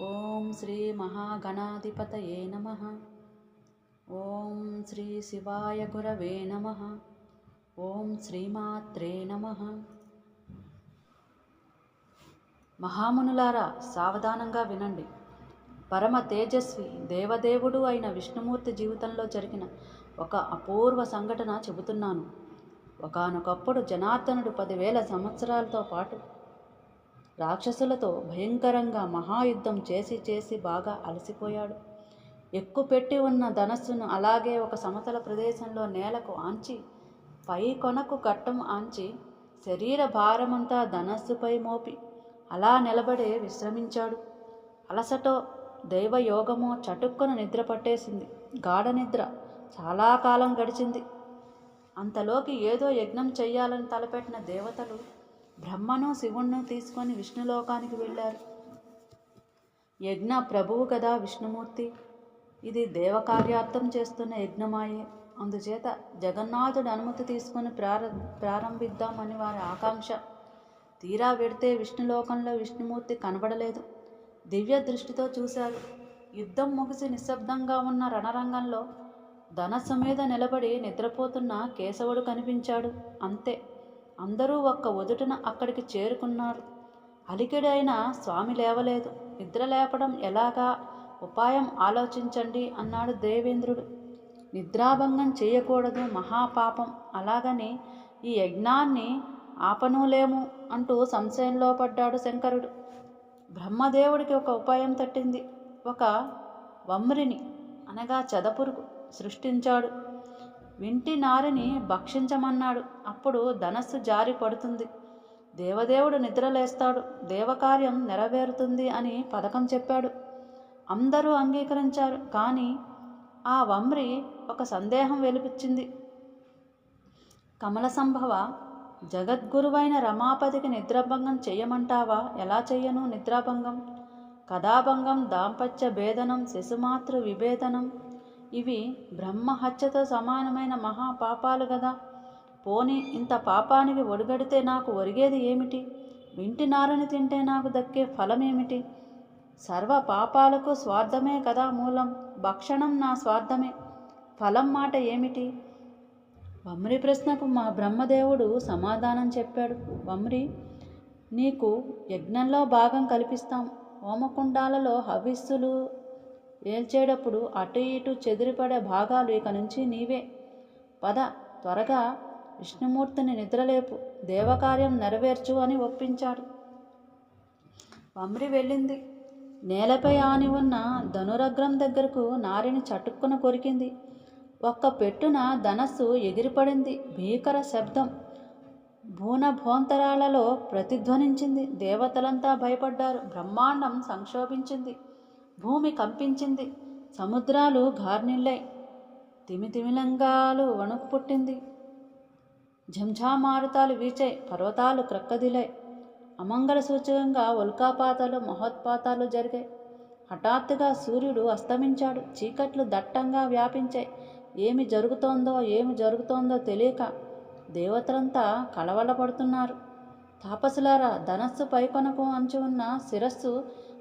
ఓం శ్రీ మహాగణాధిపతయే నమ. ఓం శ్రీ శివాయ గురవే నమ. ఓం శ్రీమాత్రే నమ. మహామునులారా సావధానంగా వినండి. పరమ తేజస్వి దేవదేవుడు అయిన విష్ణుమూర్తి జీవితంలో జరిగిన ఒక అపూర్వ సంఘటన చెబుతున్నాను. ఒకానొకప్పుడు జనార్దనుడు పదివేల సంవత్సరాలతో పాటు రాక్షసులతో భయంకరంగా మహాయుద్ధం చేసి చేసి బాగా అలసిపోయాడు. ఎక్కుపెట్టి ఉన్న ధనస్సును అలాగే ఒక సమతల ప్రదేశంలో నేలకు ఆంచి పై కొనకు గట్టం ఆంచి శరీర భారమంతా ధనస్సుపై మోపి అలా నిలబడే విశ్రమించాడు. అలసటో దైవయోగమో చటుక్కున నిద్ర పట్టేసింది. గాఢ నిద్ర చాలా కాలం గడిచింది. అంతలోకి ఏదో యజ్ఞం చెయ్యాలని తలపెట్టిన దేవతలు బ్రహ్మను శివుణ్ణి తీసుకొని విష్ణులోకానికి వెళ్ళారు. యజ్ఞ ప్రభువు కదా విష్ణుమూర్తి. ఇది దేవకార్యార్థం చేస్తున్న యజ్ఞమాయే. అందుచేత జగన్నాథుడు అనుమతి తీసుకొని ప్రార ప్రారంభిద్దామని వారి ఆకాంక్ష. తీరా వెడితే విష్ణులోకంలో విష్ణుమూర్తి కనబడలేదు. దివ్య దృష్టితో చూశారు యుద్ధం ముగిసి నిశ్శబ్దంగా ఉన్న రణరంగంలో ధనస్సు మీద నిలబడి నిద్రపోతున్న కేశవుడు కనిపించాడు. అంతే. అందరూ ఒక్క ఒదుటన అక్కడికి చేరుకున్నారు. అలికిడైన స్వామి లేవలేదు. నిద్ర లేపడం ఎలాగా? ఉపాయం ఆలోచించండి అన్నాడు దేవేంద్రుడు. నిద్రాభంగం చేయకూడదు మహాపాపం. అలాగని ఈ యజ్ఞాన్ని ఆపనూలేము అంటూ సంశయంలో పడ్డాడు శంకరుడు. బ్రహ్మదేవుడికి ఒక ఉపాయం తట్టింది. ఒక వమ్రిని అనగా చదపురుగు సృష్టించాడు. వింటి నారిని భక్షించమన్నాడు. అప్పుడు ధనస్సు జారి పడుతుంది. దేవదేవుడు నిద్రలేస్తాడు దేవకార్యం నెరవేరుతుంది అని పథకం చెప్పాడు. అందరూ అంగీకరించారు. కానీ ఆ వమ్రి ఒక సందేహం వెలిపించింది. కమల సంభవ జగద్గురువైన రమాపతికి నిద్రాభంగం చేయమంటావా? ఎలా చెయ్యను నిద్రాభంగం? కథాభంగం దాంపత్య భేదనం శిశుమాతృ విభేదనం ఇవి బ్రహ్మహత్యతో సమానమైన మహాపాపాలు కదా పోని ఇంత పాపానికి ఒడిగడితే నాకు ఒరిగేది ఏమిటి? వింటి నారని తింటే నాకు దక్కే ఫలమేమిటి? సర్వ పాపాలకు స్వార్థమే కదా మూలం. భక్షణం నా స్వార్థమే. ఫలం మాట ఏమిటి? వమ్రి ప్రశ్నకు మా బ్రహ్మదేవుడు సమాధానం చెప్పాడు. వమ్రి నీకు యజ్ఞంలో భాగం కల్పిస్తాం. హోమకుండాలలో హవిస్సులు ఏల్చేటప్పుడు అటు ఇటు చెదిరిపడే భాగాలు ఇక నుంచి నీవే. పద త్వరగా విష్ణుమూర్తిని నిద్రలేపు. దేవకార్యం నెరవేర్చు అని ఒప్పించాడు. వమ్రి వెళ్ళింది. నేలపై ఆని ఉన్న ధనురగ్రం దగ్గరకు నారిని చటుక్కున కొరికింది. ఒక్క పెట్టున ధనస్సు ఎగిరిపడింది. భీకర శబ్దం. భూనభోంతరాలలో ప్రతిధ్వనించింది. దేవతలంతా భయపడ్డారు. బ్రహ్మాండం సంక్షోభించింది. భూమి కంపించింది. సముద్రాలు గార్నిళ్ళాయి. తిమితిమిలంగాలు వణుకు పుట్టింది. ఝంఝామారుతాలు వీచాయి. పర్వతాలు క్రక్కదిలాయి. అమంగళ సూచకంగా ఉల్కాపాతాలు మహోత్పాతాలు జరిగాయి. హఠాత్తుగా సూర్యుడు అస్తమించాడు. చీకట్లు దట్టంగా వ్యాపించాయి. ఏమి జరుగుతోందో ఏమి జరుగుతోందో తెలియక దేవతలంతా కలవలపడుతున్నారు తాపసులారా ధనస్సు పైకొనకు అంచు ఉన్న శిరస్సు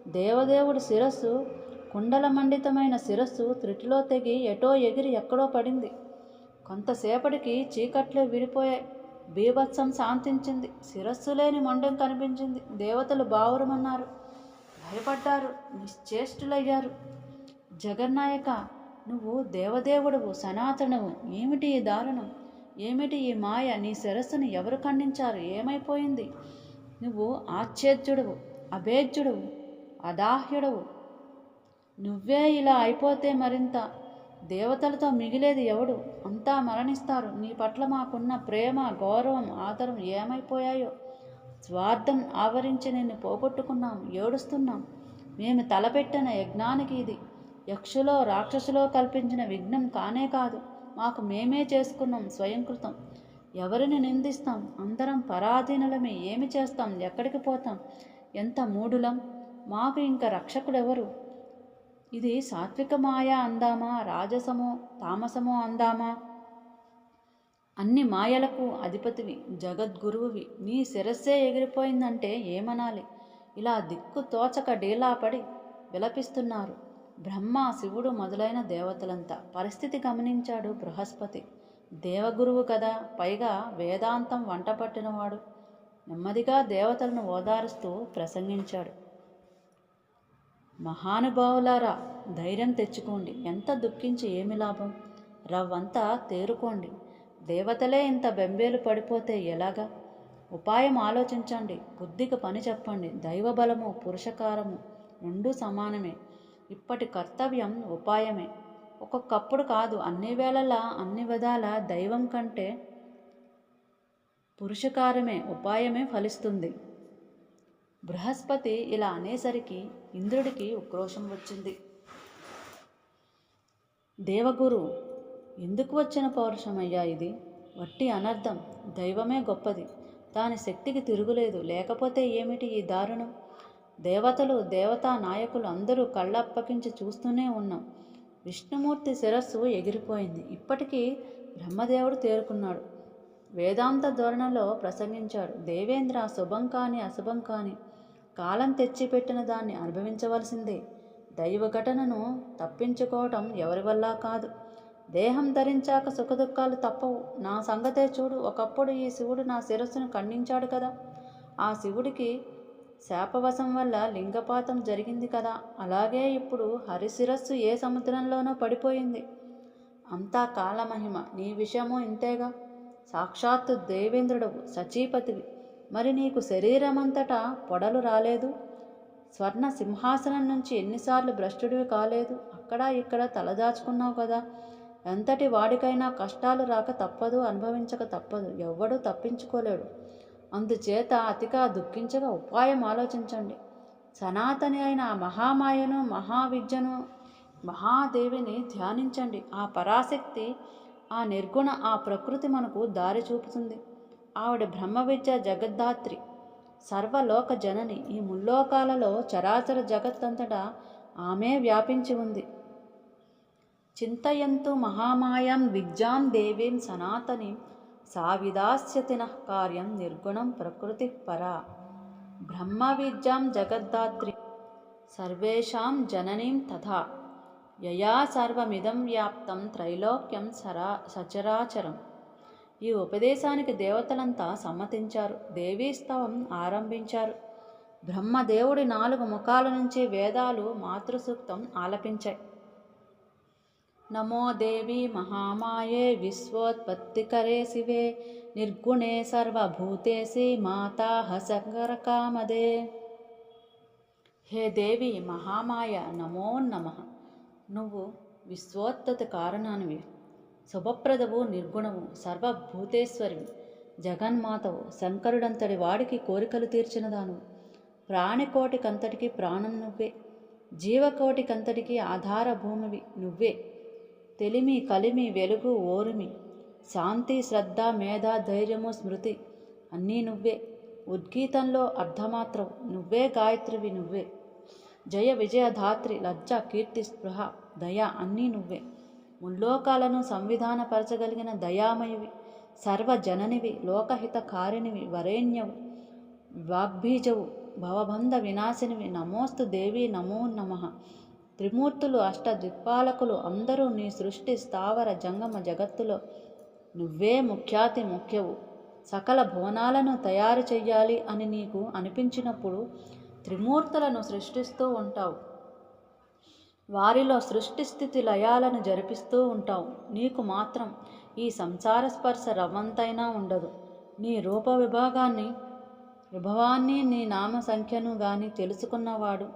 దేవదేవుడి శిరస్సు కుండల మండితమైన శిరస్సు త్రిటిలో తెగి ఎటో ఎగిరి ఎక్కడో పడింది. కొంతసేపటికి చీకట్లే విడిపోయాయి. బీభత్సం శాంతించింది. శిరస్సు లేని మొండెం కనిపించింది. దేవతలు బావురమన్నారు. భయపడ్డారు. నిశ్చేష్టులయ్యారు. జగన్నాయక నువ్వు దేవదేవుడవు సనాతనవు. ఏమిటి ఈ దారుణం? ఏమిటి ఈ మాయ? నీ శిరస్సును ఎవరు ఖండించారు? ఏమైపోయింది? నువ్వు ఆశ్చర్యుడవు అభేద్యుడవు. అదాహ్యుడవు. నువ్వే ఇలా అయిపోతే మరింత దేవతలతో మిగిలేది ఎవడు? అంతా మరణిస్తారు. నీ పట్ల మాకున్న ప్రేమ గౌరవం ఆదరం ఏమైపోయాయో? స్వార్థం ఆవరించి నిన్ను పోగొట్టుకున్నాం ఏడుస్తున్నాం. మేము తలపెట్టిన యజ్ఞానికి ఇది. యక్షులో రాక్షసులో కల్పించిన విఘ్నం కానే కాదు. మాకు మేమే చేసుకున్నాం స్వయంకృతం. ఎవరిని నిందిస్తాం? అందరం పరాధీనులమే. ఏమి చేస్తాం? ఎక్కడికి పోతాం? ఎంత మూడులం మాకు ఇంకా రక్షకుడెవరు? ఇది సాత్విక మాయ అందామా? రాజసమో తామసమో అందామా? అన్ని మాయలకు అధిపతివి జగద్గురువువి. నీ శిరస్సే ఎగిరిపోయిందంటే ఏమనాలి? ఇలా దిక్కు తోచక డీలాపడి విలపిస్తున్నారు. బ్రహ్మ శివుడు మొదలైన దేవతలంతా. పరిస్థితి గమనించాడు బృహస్పతి. దేవగురువు కదా పైగా వేదాంతం వంట పట్టినవాడు నెమ్మదిగా దేవతలను ఓదారుస్తూ ప్రసంగించాడు. మహానుభావులారా ధైర్యం తెచ్చుకోండి. ఎంత దుఃఖించి ఏమి లాభం? రవ్వంతా తేరుకోండి. దేవతలే ఇంత బెంబేలు పడిపోతే ఎలాగా? ఉపాయం ఆలోచించండి. బుద్ధికి పని చెప్పండి. దైవబలము పురుషకారము రెండూ సమానమే. ఇప్పటి కర్తవ్యం ఉపాయమే. ఒక్కొక్కప్పుడు కాదు అన్ని వేళలా అన్ని విధాల దైవం కంటే పురుషకారమే ఉపాయమే ఫలిస్తుంది. బృహస్పతి ఇలా అనేసరికి ఇంద్రుడికి ఉక్రోషం వచ్చింది. దేవగురు ఎందుకు వచ్చిన పౌరుషమయ్యా ఇది? వట్టి అనర్థం దైవమే గొప్పది. దాని శక్తికి తిరుగులేదు. లేకపోతే ఏమిటి ఈ దారుణం? దేవతలు దేవతా నాయకులు అందరూ కళ్ళప్పగించి చూస్తూనే ఉన్నాం. విష్ణుమూర్తి శిరస్సు ఎగిరిపోయింది. ఇప్పటికీ బ్రహ్మదేవుడు తేరుకున్నాడు. వేదాంత ధోరణిలో ప్రసంగించాడు. దేవేంద్ర శుభం కాని అశుభం కాని కాలం తెచ్చిపెట్టిన దాన్ని అనుభవించవలసిందే. దైవ ఘటనను తప్పించుకోవటం ఎవరి వల్ల కాదు. దేహం ధరించాక సుఖదుఖాలు తప్పవు. నా సంగతే చూడు. ఒకప్పుడు ఈ శివుడు నా శిరస్సును ఖండించాడు కదా. ఆ శివుడికి శాపవశం వల్ల లింగపాతం జరిగింది కదా. అలాగే ఇప్పుడు హరిశిరస్సు ఏ సముద్రంలోనో పడిపోయింది. అంతా కాలమహిమ. నీ విషయము ఇంతేగా. సాక్షాత్తు దేవేంద్రుడవు సచీపతివి. మరి నీకు శరీరమంతటా పొడలు రాలేదు? స్వర్ణ సింహాసనం నుంచి ఎన్నిసార్లు భ్రష్టుడివి కాలేదు? అక్కడ ఇక్కడ తలదాచుకున్నావు కదా. ఎంతటి వాడికైనా కష్టాలు రాక తప్పదు అనుభవించక తప్పదు. ఎవ్వడూ తప్పించుకోలేడు. అందుచేత అతిగా దుఃఖించగా ఉపాయం ఆలోచించండి. సనాతని అయిన ఆ మహామాయను మహావిద్యను మహాదేవిని ధ్యానించండి. ఆ పరాశక్తి ఆ నిర్గుణ ఆ ప్రకృతి మనకు దారి చూపుతుంది. ఆవిడ బ్రహ్మ విద్య జగద్ధాత్రి సర్వలోక జనని. ఈ ముల్లోకాలలో చరాచర జగత్తంతటా ఆమె వ్యాపించి ఉంది. చింతయంతు మహామాయాం విద్యాం దేవీం సనాతనిం సావిదాస్యతిన కార్యం నిర్గుణం ప్రకృతి పరా. బ్రహ్మ విద్యాం జగద్ధాత్రి సర్వేషాం జననీం తథా. యయా సర్వమిదం వ్యాప్తం త్రైలోక్యం సరా సచరాచరం. ఈ ఉపదేశానికి దేవతలంతా సమ్మతించారు. దేవీస్తవం ఆరంభించారు. బ్రహ్మదేవుడి నాలుగు ముఖాల నుంచి వేదాలు మాతృసూక్తం ఆలపించాయి. నమో దేవి మహామాయే విశ్వోత్పత్తికరే శివే నిర్గుణే సర్వభూతేసి మాతా హసకరకామదే హే దేవి మహామాయ నమో నమః. నువ్వు విశ్వోత్తత కారణానివి శుభప్రదవు నిర్గుణము సర్వభూతేశ్వరివి జగన్మాతవు శంకరుడంతటి వాడికి కోరికలు తీర్చినదాను ప్రాణికోటికంతటికి ప్రాణం నువ్వే జీవకోటికంతటికి ఆధార భూమివి నువ్వే. తెలిమి కలిమి వెలుగు ఓరిమి శాంతి శ్రద్ధ మేధ ధైర్యము స్మృతి అన్నీ నువ్వే. ఉద్గీతంలో అర్ధమాత్రం నువ్వే గాయత్రివి నువ్వే. జయ విజయధాత్రి లజ్జ కీర్తి స్పృహ దయ అన్నీ నువ్వే. ముల్లోకాలను సంవిధానపరచగలిగిన దయామయువి సర్వజననివి లోకహితకారిణివి వరేణ్యవు వాగ్బీజవు భవబంధ వినాశినివి నమోస్తు దేవి నమో నమః. త్రిమూర్తులు అష్టదిక్పాలకులు అందరూ నీ సృష్టి స్థావర జంగమ జగత్తులో నువ్వే ముఖ్యాతి ముఖ్యవు. సకల భువనాలను తయారు చెయ్యాలి అని నీకు అనిపించినప్పుడు త్రిమూర్తులను సృష్టిస్తూ ఉంటావు. వారిలో సృష్టి స్థితి లయాలను జరిపిస్తూ ఉంటావు. నీకు మాత్రం ఈ సంసార స్పర్శ రవ్వంతైనా ఉండదు. నీ రూప విభాగాన్ని విభవాన్ని నీ నామ సంఖ్యను గాని తెలుసుకున్నవాడు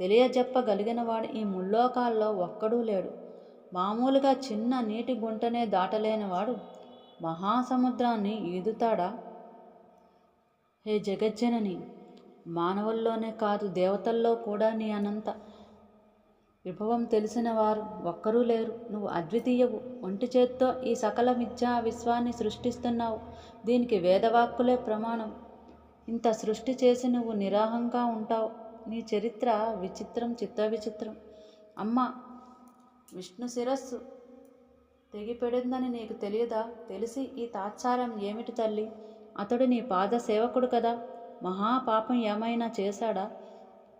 తెలియజెప్పగలిగినవాడు ఈ ముల్లోకాల్లో ఒక్కడూ లేడు. మామూలుగా చిన్న నీటి గుంటనే దాటలేనివాడు మహాసముద్రాన్ని ఈదుతాడా? హే జగజ్జనని మానవుల్లోనే కాదు దేవతల్లో కూడా నీ అనంత విభవం తెలిసిన వారు ఒక్కరూ లేరు. నువ్వు అద్వితీయవు. ఒంటి చేత్తో ఈ సకల మిథ్యా విశ్వాన్ని సృష్టిస్తున్నావు. దీనికి వేదవాక్కులే ప్రమాణం. ఇంత సృష్టి చేసి నువ్వు నిరాహంగా ఉంటావు. నీ చరిత్ర విచిత్రం చిత్తవిచిత్రం అమ్మ విష్ణు శిరస్సు తెగిపెడిందని నీకు తెలియదా? తెలిసి ఈ తాత్సారం ఏమిటి తల్లి? అతడు నీ పాద సేవకుడు కదా. మహాపాపం ఏమైనా చేశాడా?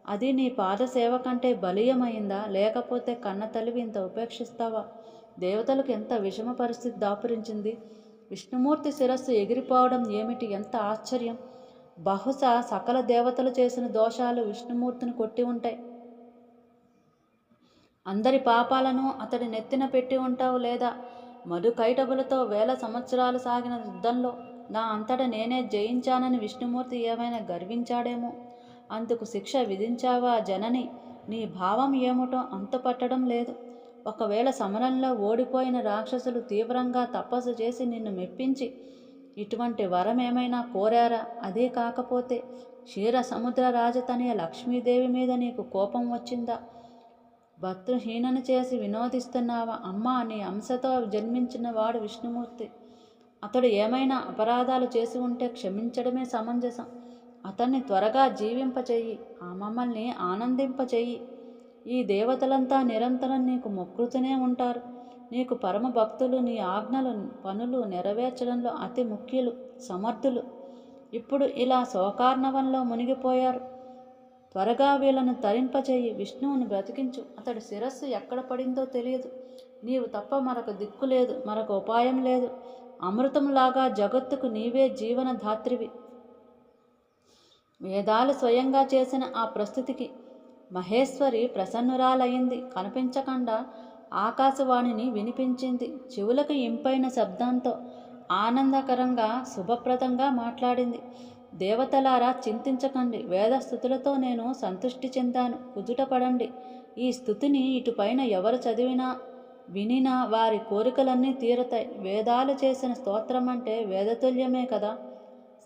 అది నీ పాదసేవ కంటే బలీయమైందా? లేకపోతే కన్న తల్లివి ఇంత ఉపేక్షిస్తావా? దేవతలకు ఎంత విషమ పరిస్థితి దాపురించింది? విష్ణుమూర్తి శిరస్సు ఎగిరిపోవడం ఏమిటి? ఎంత ఆశ్చర్యం! బహుశా సకల దేవతలు చేసిన దోషాలు విష్ణుమూర్తిని కొట్టి ఉంటాయి. అందరి పాపాలను అతడి నెత్తిన పెట్టి ఉంటావు లేదా? మధు కైటబులతో వేల సంవత్సరాలు సాగిన యుద్ధంలో నా అంతట నేనే జయించానని విష్ణుమూర్తి ఏమైనా గర్వించాడేమో? అందుకు శిక్ష విధించావా జనని? నీ భావం ఏమిటో అంతుపట్టడం లేదు. ఒకవేళ సమరంలో ఓడిపోయిన రాక్షసులు తీవ్రంగా తపస్సు చేసి నిన్ను మెప్పించి ఇటువంటి వరం ఏమైనా కోరారా? అదే కాకపోతే క్షీర సముద్ర రాజతనయ లక్ష్మీదేవి మీద నీకు కోపం వచ్చిందా? భర్తృహీనను చేసి వినోదిస్తున్నావా? అమ్మా నీ అంశతో జన్మించిన వాడు విష్ణుమూర్తి. అతడు ఏమైనా అపరాధాలు చేసి ఉంటే క్షమించడమే సమంజసం. అతన్ని త్వరగా జీవింపచేయి ఆ మమ్మల్ని ఆనందింపచేయి ఈ దేవతలంతా నిరంతరం నీకు మొక్కుతూనే ఉంటారు. నీకు పరమ భక్తులు నీ ఆజ్ఞలు పనులు నెరవేర్చడంలో అతి ముఖ్యులు సమర్థులు. ఇప్పుడు ఇలా శోకార్ణవంలో మునిగిపోయారు. త్వరగా వీళ్ళను తరింపచేయి విష్ణువును బ్రతికించు. అతడి శిరస్సు ఎక్కడ పడిందో తెలియదు. నీవు తప్ప మరొక దిక్కు లేదు. మరొక ఉపాయం లేదు. అమృతంలాగా జగత్తుకు నీవే జీవన ధాత్రివి వేదాలు స్వయంగా చేసిన ఆ ప్రస్తుతికి మహేశ్వరి ప్రసన్నురాలయ్యింది కనిపించకుండా ఆకాశవాణిని వినిపించింది. చెవులకు ఇంపైన శబ్దంతో ఆనందకరంగా శుభప్రదంగా మాట్లాడింది. దేవతలారా చింతించకండి. వేదస్థుతులతో నేను సంతృష్టి చెందాను. కుదుటపడండి. ఈ స్థుతిని ఇటుపైన ఎవరు చదివినా వినినా వారి కోరికలన్నీ తీరతాయి. వేదాలు చేసిన స్తోత్రం అంటే వేదతుల్యమే కదా.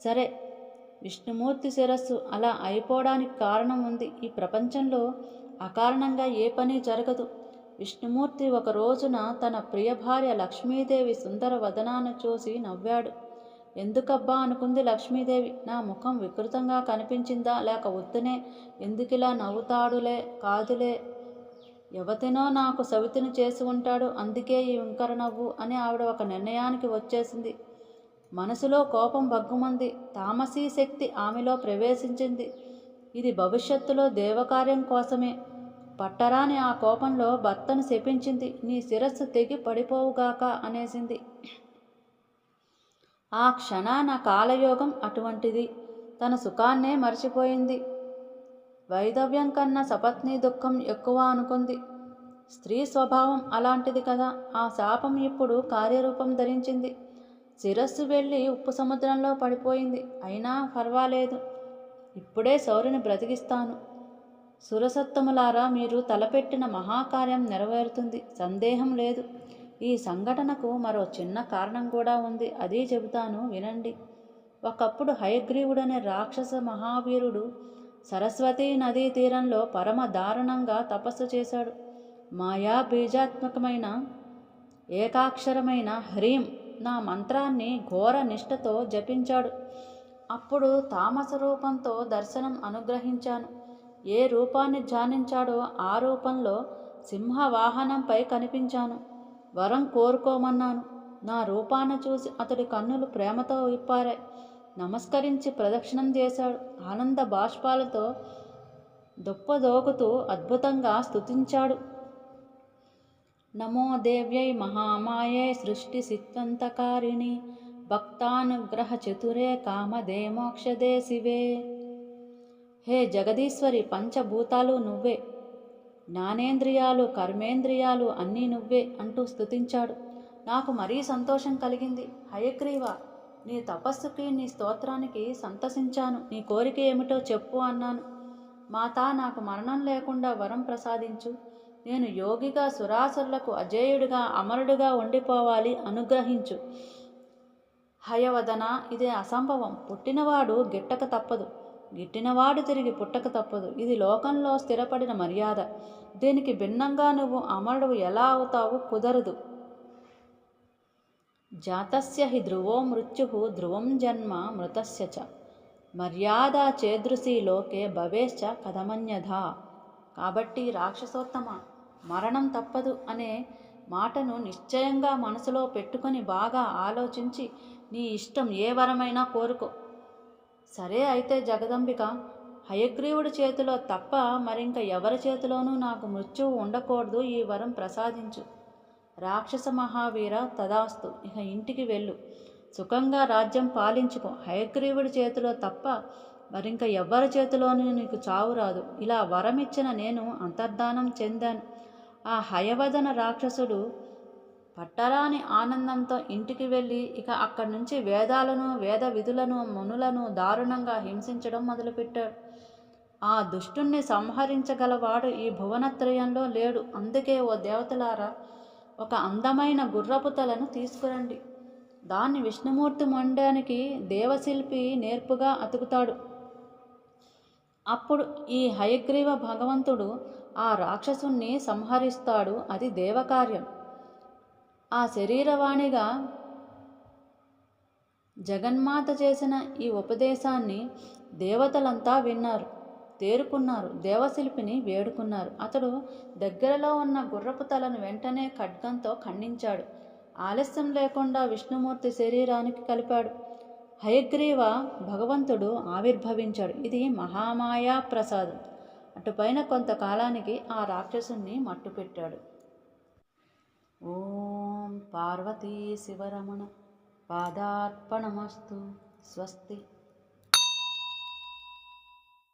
సరే విష్ణుమూర్తి శిరస్సు అలా అయిపోవడానికి కారణం ఉంది ఈ ప్రపంచంలో అకారణంగా ఏ పని జరగదు. విష్ణుమూర్తి ఒక రోజున తన ప్రియ భార్య లక్ష్మీదేవి సుందర వదనాన్ని చూసి నవ్వాడు. ఎందుకబ్బా అనుకుంది లక్ష్మీదేవి. నా ముఖం వికృతంగా కనిపించిందా? లేక వద్దునే. ఎందుకిలా నవ్వుతాడులే? కాదులే. ఎవతినో నాకు సవితిని చేసి ఉంటాడు. అందుకే ఈ వింకర నవ్వు అని ఆవిడ ఒక నిర్ణయానికి వచ్చేసింది. మనసులో కోపం బగ్గుమంది తామసీ శక్తి ఆమెలో ప్రవేశించింది. ఇది భవిష్యత్తులో దేవకార్యం కోసమే. పట్టరాని ఆ కోపంలో భర్తను శపించింది. నీ శిరస్సు తెగి పడిపోవుగాక అనేసింది. ఆ క్షణాన కాలయోగం అటువంటిది. తన సుఖాన్నే మర్చిపోయింది. వైధవ్యం కన్నా సపత్ని దుఃఖం ఎక్కువ అనుకుంది. స్త్రీ స్వభావం అలాంటిది కదా. ఆ శాపం ఇప్పుడు కార్యరూపం ధరించింది. శిరస్సు వెళ్ళి ఉప్పు సముద్రంలో పడిపోయింది. అయినా పర్వాలేదు ఇప్పుడే శౌరిని బ్రతికిస్తాను. సురసత్తములారా మీరు తలపెట్టిన మహాకార్యం నెరవేరుతుంది. సందేహం లేదు. ఈ సంఘటనకు మరో చిన్న కారణం కూడా ఉంది. అది చెబుతాను వినండి. ఒకప్పుడు హయగ్రీవుడనే రాక్షస మహావీరుడు సరస్వతీ నదీ తీరంలో పరమ దారుణంగా తపస్సు చేశాడు. మాయా బీజాత్మకమైన ఏకాక్షరమైన హ్రీం నా మంత్రాన్ని ఘోర నిష్ఠతో జపించాడు. అప్పుడు తామస రూపంతో దర్శనం అనుగ్రహించాను. ఏ రూపాన్ని ధ్యానించాడో ఆ రూపంలో సింహ వాహనంపై కనిపించాను. వరం కోరుకోమన్నాను. నా రూపాన్ని చూసి అతడి కన్నులు ప్రేమతో విప్పారాయి. నమస్కరించి ప్రదక్షిణం చేశాడు. ఆనంద బాష్పాలతో దుప్పదోగుతూ అద్భుతంగా స్తుతించాడు. నమో దేవ్యై మహామాయే సృష్టి సిత్వంతకారిణి భక్తానుగ్రహ చతురే కామదే మోక్షదే శివే. హే జగదీశ్వరి పంచభూతాలు నువ్వే. జ్ఞానేంద్రియాలు కర్మేంద్రియాలు అన్నీ నువ్వే అంటూ స్థుతించాడు నాకు మరీ సంతోషం కలిగింది. హయగ్రీవ నీ తపస్సుకి నీ స్తోత్రానికి సంతసించాను. నీ కోరిక ఏమిటో చెప్పు అన్నాను. మాతా నాకు మరణం లేకుండా వరం ప్రసాదించు. నేను యోగిగా సురాసురులకు అజేయుడిగా అమరుడుగా ఉండిపోవాలి అనుగ్రహించు. హయవదన ఇది అసంభవం. పుట్టినవాడు గిట్టక తప్పదు. గిట్టినవాడు తిరిగి పుట్టక తప్పదు. ఇది లోకంలో స్థిరపడిన మర్యాద. దీనికి భిన్నంగా నువ్వు అమరుడు ఎలా అవుతావు కుదరదు. జాతస్య హి ధ్రువో మృత్యు ధ్రువం జన్మ మృతస్య చ. మర్యాద చేదృశీ లోకే భవేశ్చ కథమన్యథా. కాబట్టి రాక్షసోత్తమ మరణం తప్పదు అనే మాటను నిశ్చయంగా మనసులో పెట్టుకొని బాగా ఆలోచించి నీ ఇష్టం ఏ వరమైనా కోరుకో. సరే అయితే జగదంబిక హయగ్రీవుడి చేతిలో తప్ప మరింక ఎవరి చేతిలోనూ నాకు మృత్యువు ఉండకూడదు ఈ వరం ప్రసాదించు. రాక్షస మహావీర తదాస్తు ఇక ఇంటికి వెళ్ళు. సుఖంగా రాజ్యం పాలించుకో. హయగ్రీవుడి చేతిలో తప్ప మరింక ఎవ్వరి చేతిలోనూ నీకు చావు రాదు. ఇలా వరం ఇచ్చిన నేను అంతర్ధానం చెందాను. ఆ హయవదన రాక్షసుడు పట్టరాని ఆనందంతో ఇంటికి వెళ్ళి ఇక అక్కడి నుంచి వేదాలను వేద విధులను మునులను దారుణంగా హింసించడం మొదలుపెట్టాడు. ఆ దుష్టుణ్ణి సంహరించగలవాడు ఈ భువనత్రయంలో లేడు. అందుకే ఓ దేవతలారా ఒక అందమైన గుర్రపు తలను తీసుకురండి. దాన్ని విష్ణుమూర్తి మొండానికి దేవశిల్పి నేర్పుగా అతుకుతాడు. అప్పుడు ఈ హయగ్రీవ భగవంతుడు ఆ రాక్షసుణ్ణి సంహరిస్తాడు. అది దేవకార్యం. ఆ శరీరవాణిగా జగన్మాత చేసిన ఈ ఉపదేశాన్ని దేవతలంతా విన్నారు తేరుకున్నారు దేవశిల్పిని వేడుకున్నారు. అతడు దగ్గరలో ఉన్న గుర్రపు తలను వెంటనే ఖడ్గంతో ఖండించాడు. ఆలస్యం లేకుండా విష్ణుమూర్తి శరీరానికి కలిపాడు. హయగ్రీవ భగవంతుడు ఆవిర్భవించాడు. ఇది మహామాయా ప్రసాదం. అటుపైన కొంతకాలానికి ఆ రాక్షసుని మట్టుపెట్టాడు. ఓం పార్వతీ శివరమణ పాదార్పణమస్తు స్వస్తి.